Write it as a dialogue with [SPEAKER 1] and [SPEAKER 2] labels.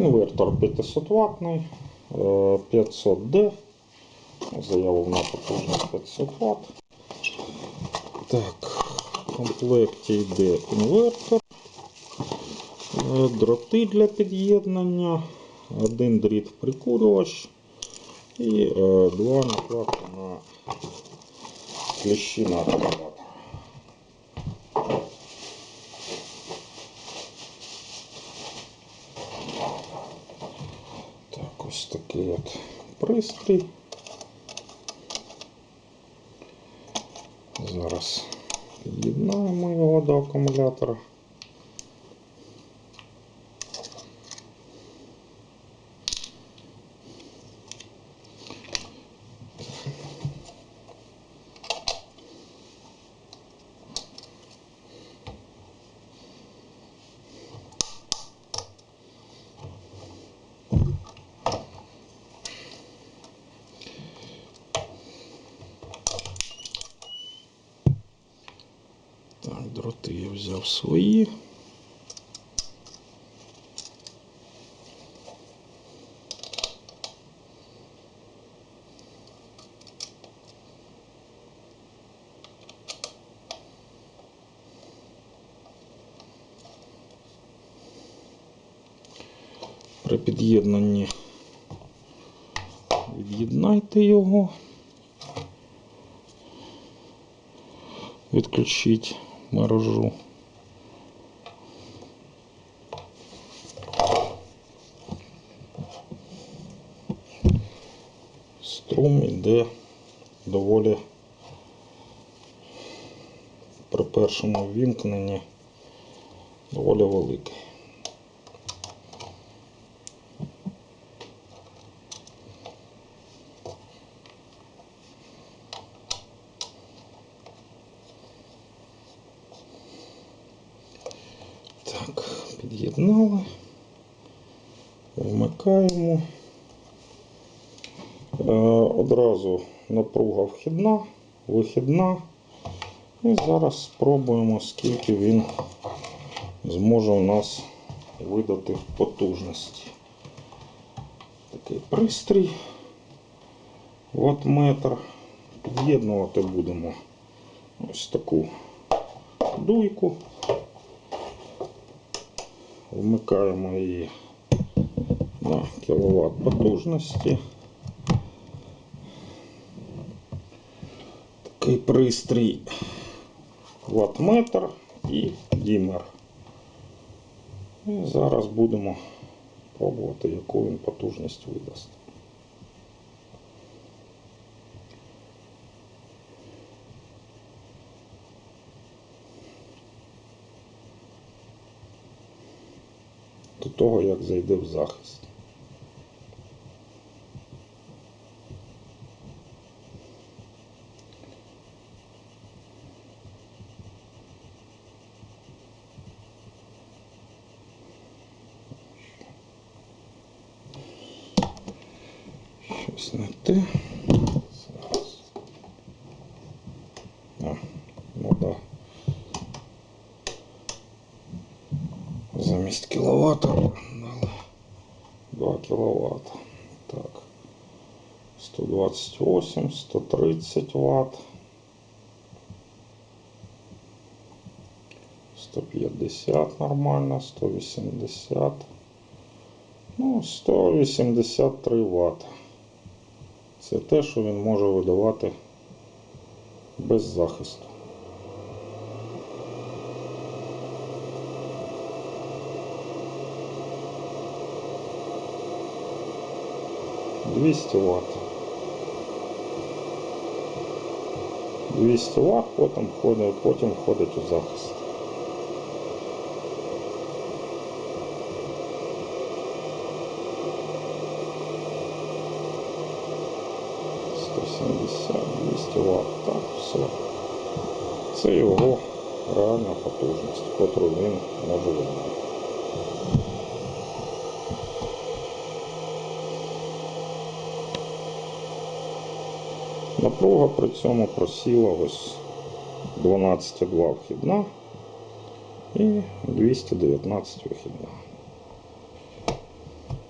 [SPEAKER 1] Інвертор 500 ватний, 500D. Заявив на потужність 500 Вт. Так, в комплекті йде інвертор, е, дроти для під'єднання, один дріт прикурювач і е, два накладки на кліщі на акумулятор. Так, ось такий от пристрій. Зараз під'єднаємо його до акумулятора. Так, дроти я взяв свої. При під'єднанні від'єднайте його. Відключіть мережу. Струм йде доволі при першому вімкненні доволі великий. Під'єднали. Вмикаємо. Е, Одразу напруга вхідна, вихідна. І зараз спробуємо, скільки він зможе у нас видати потужності. Такий пристрій. Ваттметр. Під'єднувати будемо ось таку дуйку. Вмикаємо її на кіловат потужності. Такий пристрій ваттметр і дімер. І зараз будемо пробувати, яку він потужність видасть. Того, як зайде в захист. Щось не те. Зараз. А, ну да. Замість кіловата 2 кіловат. Так. 128, 130 Вт. 150 нормально, 180. Ну, 183 Вт. Це те, що він може видавати без захисту. Двісті Вт. 200 Вт, потім входить, потім входить у захист. Сімдесят, 200 Вт. Так, все. Це його реальна потужність, яку він може Напруга при цьому просіла ось 12,2 вхідна і 219 вихідна.